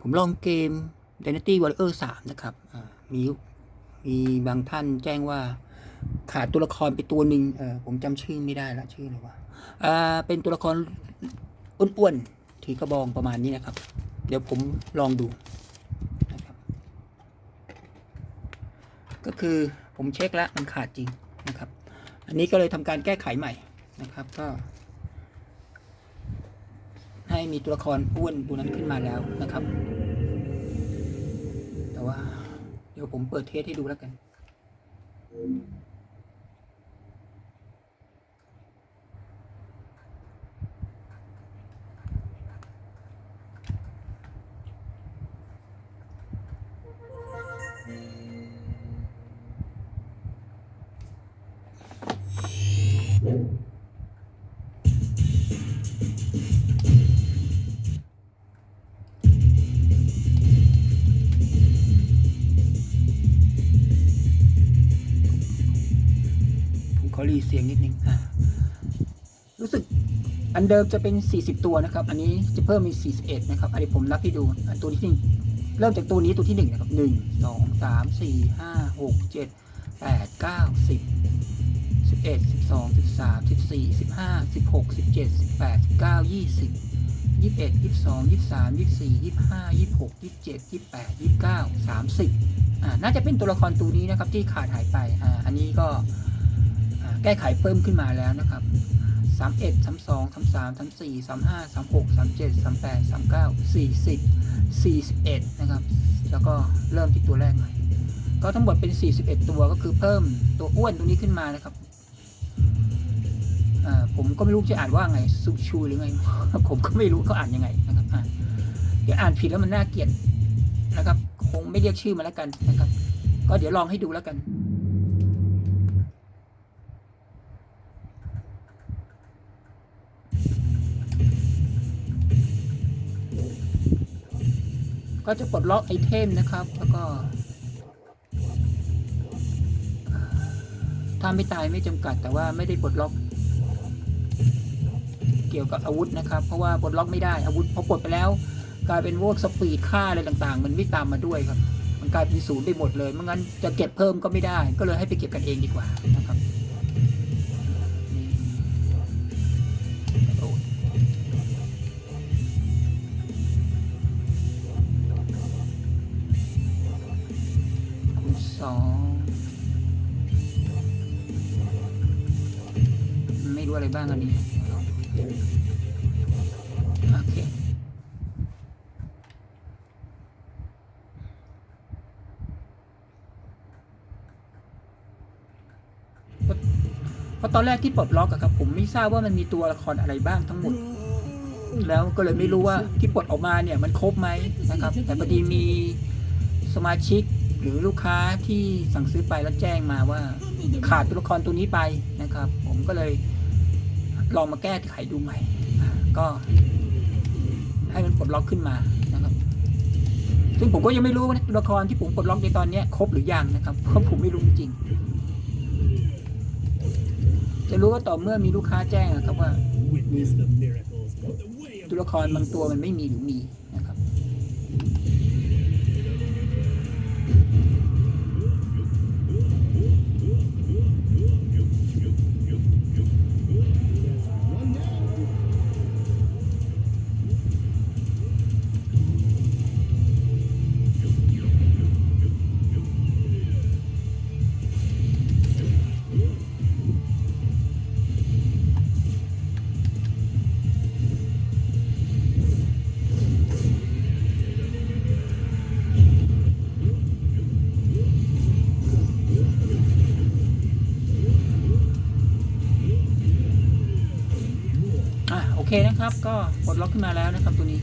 ผมลองเกม Dynasty Warrior 3 นะครับมีมีบางท่านแจ้งว่าขาดตัวละครไปตัวหนึ่งผมจำชื่อไม่ได้ละชื่ออะไรวะอ่าเป็นตัวละครอ้วนๆถือกระบองประมาณนี้นะครับ เดี๋ยวผมลองดูนะครับก็คือผมเช็คแล้วมันขาดจริงนะครับ อันนี้ก็เลยทำการแก้ไขใหม่นะครับ ก็ ให้มีตัวละครอ้วนตัวนั้นขึ้นมาแล้วนะครับ แต่ว่า เดี๋ยวผมเปิดเทสให้ดูแล้วกันผม รีเสียงนิดนึงอ่ารู้สึกอันเดิมจะเป็น 40 ตัวนะครับ อันนี้จะเพิ่มเป็น41 นะครับ อันนี้ผมนับให้ดู อันตัวที่หนึ่งเริ่มจากตัวนี้ตัวที่1นะครับ1 2 3 4 5 6 7 8 9 10 11 12 13 14 15 16 17 18 19 20 21 22 23 24 25 26 27 28 29 30อ่าน่าจะเป็นตัวละครตัวนี้นะครับที่ขาดหายไปอ่าอันนี้ก็ แก้ไขเพิ่มขึ้นมาแล้วนะครับ31 32 33 34 35 36 37 38 39 40 41นะครับ แล้วก็เริ่มที่ตัวแรกใหม่ก็ทั้งหมดเป็น41ตัวก็คือเพิ่มตัวอ้วนตรงนี้ขึ้นมานะครับผมก็ไม่รู้จะอ่านว่าไงซูชูหรือไง ผมก็ไม่รู้เขาอ่านยังไงนะครับเดี๋ยวอ่านผิดแล้วมันน่าเกลียดนะครับ คงไม่เรียกชื่อมาแล้วกันนะครับ ก็เดี๋ยวลองให้ดูแล้วกัน ก็จะปลดล็อกไอเทมนะครับ แล้วก็ถ้าไม่ตายไม่จำกัดแต่ว่าไม่ได้ปลดล็อก เกี่ยวกับอาวุธนะครับ เพราะว่าปลดล็อกไม่ได้อาวุธพอปลดไปแล้ว กลายเป็นพวกสปีดค่าอะไรต่างๆ มันไม่ตามมาด้วยครับ มันกลายเป็นศูนย์ไปหมดเลยไม่งั้นจะเก็บเพิ่มก็ไม่ได้ ก็เลยให้ไปเก็บกันเองดีกว่านะครับ ไม่รู้อะไรบ้างอันนี้ โอเค เพราะตอนแรกที่ปลดล็อกอะครับ ผมไม่ทราบว่ามันมีตัวละครอะไรบ้างทั้งหมดแล้วก็เลยไม่รู้ว่าที่ปลดออกมาเนี่ยมันครบไหมนะครับ แต่พอดีมีสมาชิก หรือลูกค้าที่สั่งซื้อไปแล้วแจ้งมาว่า ขาดตัวละครตัวนี้ไปนะครับ ผมก็เลยลองมาแก้ไขดูใหม่ก็ให้มันปลดล็อกขึ้นมานะครับ ซึ่งผมก็ยังไม่รู้ว่าตัวละครที่ผมปลดล็อกในตอนนี้ครบหรือยังนะครับเพราะผมไม่รู้จริง จะรู้ว่าต่อเมื่อมีลูกค้าแจ้งอะครับว่าตัวละครบางตัวมันไม่มีหรือมี นะครับ ก็ปลดล็อกขึ้นมาแล้วนะครับตัวนี้